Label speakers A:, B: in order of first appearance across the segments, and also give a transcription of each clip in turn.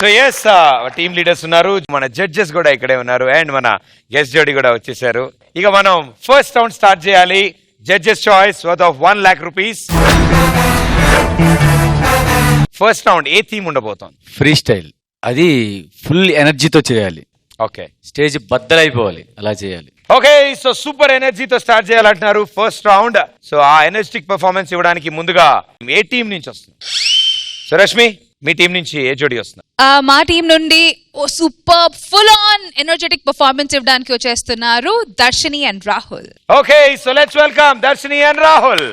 A: So S team leaders ఉన్నారు. మన judges కూడా ఇక్కడే ఉన్నారు. అండ్ మన గెస్ట్ జోడి కూడా వచ్చేసారు. ఇక మనం ఫస్ట్ రౌండ్ స్టార్ట్ చేయాలి. Judges choice worth of one lakh rupees. First round A theme ఉండబోతోంది?
B: Free style. అది ఫుల్ ఎనర్జీతో చేయాలి.
A: ఓకే.
B: స్టేజ్ బద్దలైపోవాలి. అలా చేయాలి.
A: ఓకే సో సూపర్ ఎనర్జీతో స్టార్ట్ చేయాలంటున్నారు ఫస్ట్ రౌండ్. సో ఆ ఎనర్జెటిక్ పర్ఫార్మెన్స్ ఇవ్వడానికి ముందుగా ఏ టీం నుంచి వస్తుంది? సో రష్మి మీ టీం నుంచి ఏ జోడి వస్తుంది?
C: మా టీం నుండి ఓ super full on energetic performance ఇవ్వడానికి వచ్చేస్తున్నారు Darshini and Rahul.
A: Okay so let's welcome Darshini and Rahul.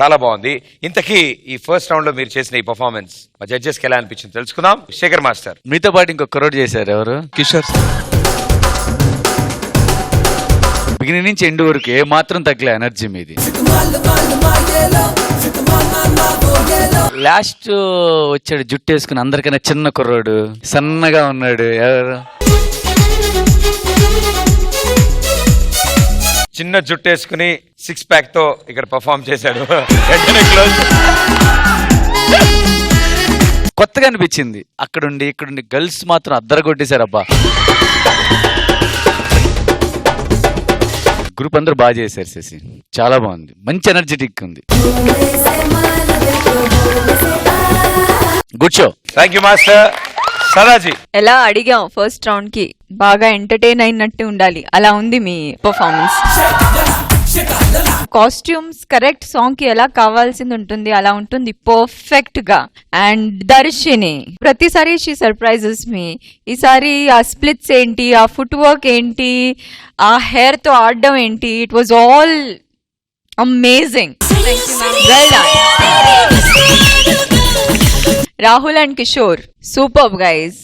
A: చాలా బాగుంది. ఇంతకీ ఈ ఫస్ట్ రౌండ్లో మీరు చేసిన ఈ పర్ఫార్మెన్స్ మా జడ్జెస్కి ఎలా అనిపించింది తెలుసుకుందాం. శేఖర్ మాస్టర్.
B: మీతో పాటు ఇంకొక కరోడ్ చేశారు ఎవరు?
D: కిషోర్
B: బిగినింగ్ నుంచి ఎండ్ వరకు ఏ మాత్రం తగ్గలే ఎనర్జీ మీది. లాస్ట్ వచ్చాడు జుట్టు వేసుకుని అందరికన్నా చిన్న కుర్రోడు సన్నగా ఉన్నాడు ఎవరు?
A: చిన్న జుట్టేసుకుని సిక్స్ ప్యాక్తో ఇక్కడ పర్ఫామ్ చేశాడు.
B: కొత్తగా అనిపించింది. అక్కడుండి ఇక్కడుండి గర్ల్స్ మాత్రం అద్దరగొట్టేశారు అబ్బా గ్రూప్ అందరు బాగా చేశారు శశి. చాలా బాగుంది. మంచి ఎనర్జెటిక్ ఉంది. Good show
A: thank you master Sadaji.
D: ఎలా అడిగాం ఫస్ట్ రౌండ్కి? బాగా ఎంటర్టైన్ అయినట్టు ఉండాలి. అలా ఉంది మీ పర్ఫార్మెన్స్ కాస్ట్యూమ్స్ కరెక్ట్ సాంగ్కి ఎలా కావాల్సింది ఉంటుంది అలా ఉంటుంది పర్ఫెక్ట్గా. అండ్ దర్శిని. ప్రతిసారి షీ సర్ప్రైజెస్ మీ ఈసారి ఆ స్ప్లిట్స్ ఏంటి ఆ ఫుట్ వర్క్ ఏంటి ఆ హెయిర్తో ఆడడం ఏంటి it was all amazing well Rahul and Kishore super guys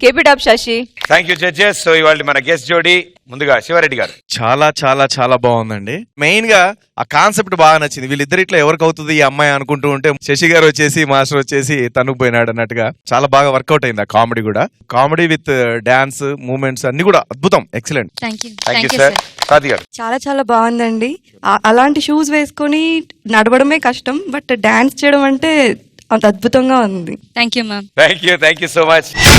D: keep it up Shashi
A: thank you judges so ఇవాళ మన గెస్ట్ జోడి ముందుగా శివారెడ్డి గారు.
E: చాలా చాలా చాలా బాగుందండి. మెయిన్గా ఆ కాన్సెప్ట్ బాగా నచ్చింది. వీళ్ళిద్దరు ఇట్లా ఎవరికి అవుతుంది ఈ అమ్మాయి అనుకుంటూ ఉంటే శశి గారు వచ్చేసి మాస్టర్ వచ్చేసి తనుకు పోయినాడు అన్నట్టుగా చాలా బాగా వర్కౌట్ అయింది ఆ కామెడీ కూడా. కామెడీ విత్ డాన్స్ మూమెంట్స్ అన్ని కూడా అద్భుతం. Excellent
C: thank you
A: thank you sir Sadi గారు.
F: చాలా చాలా బాగుందండి. ఆ- అలాంటి షూస్ వేసుకొని నడవడమే కష్టం బట్ డాన్స్ చేయడం అంటే అంత అద్భుతంగా ఉంది.
C: Thank you ma'am
A: thank you thank you so much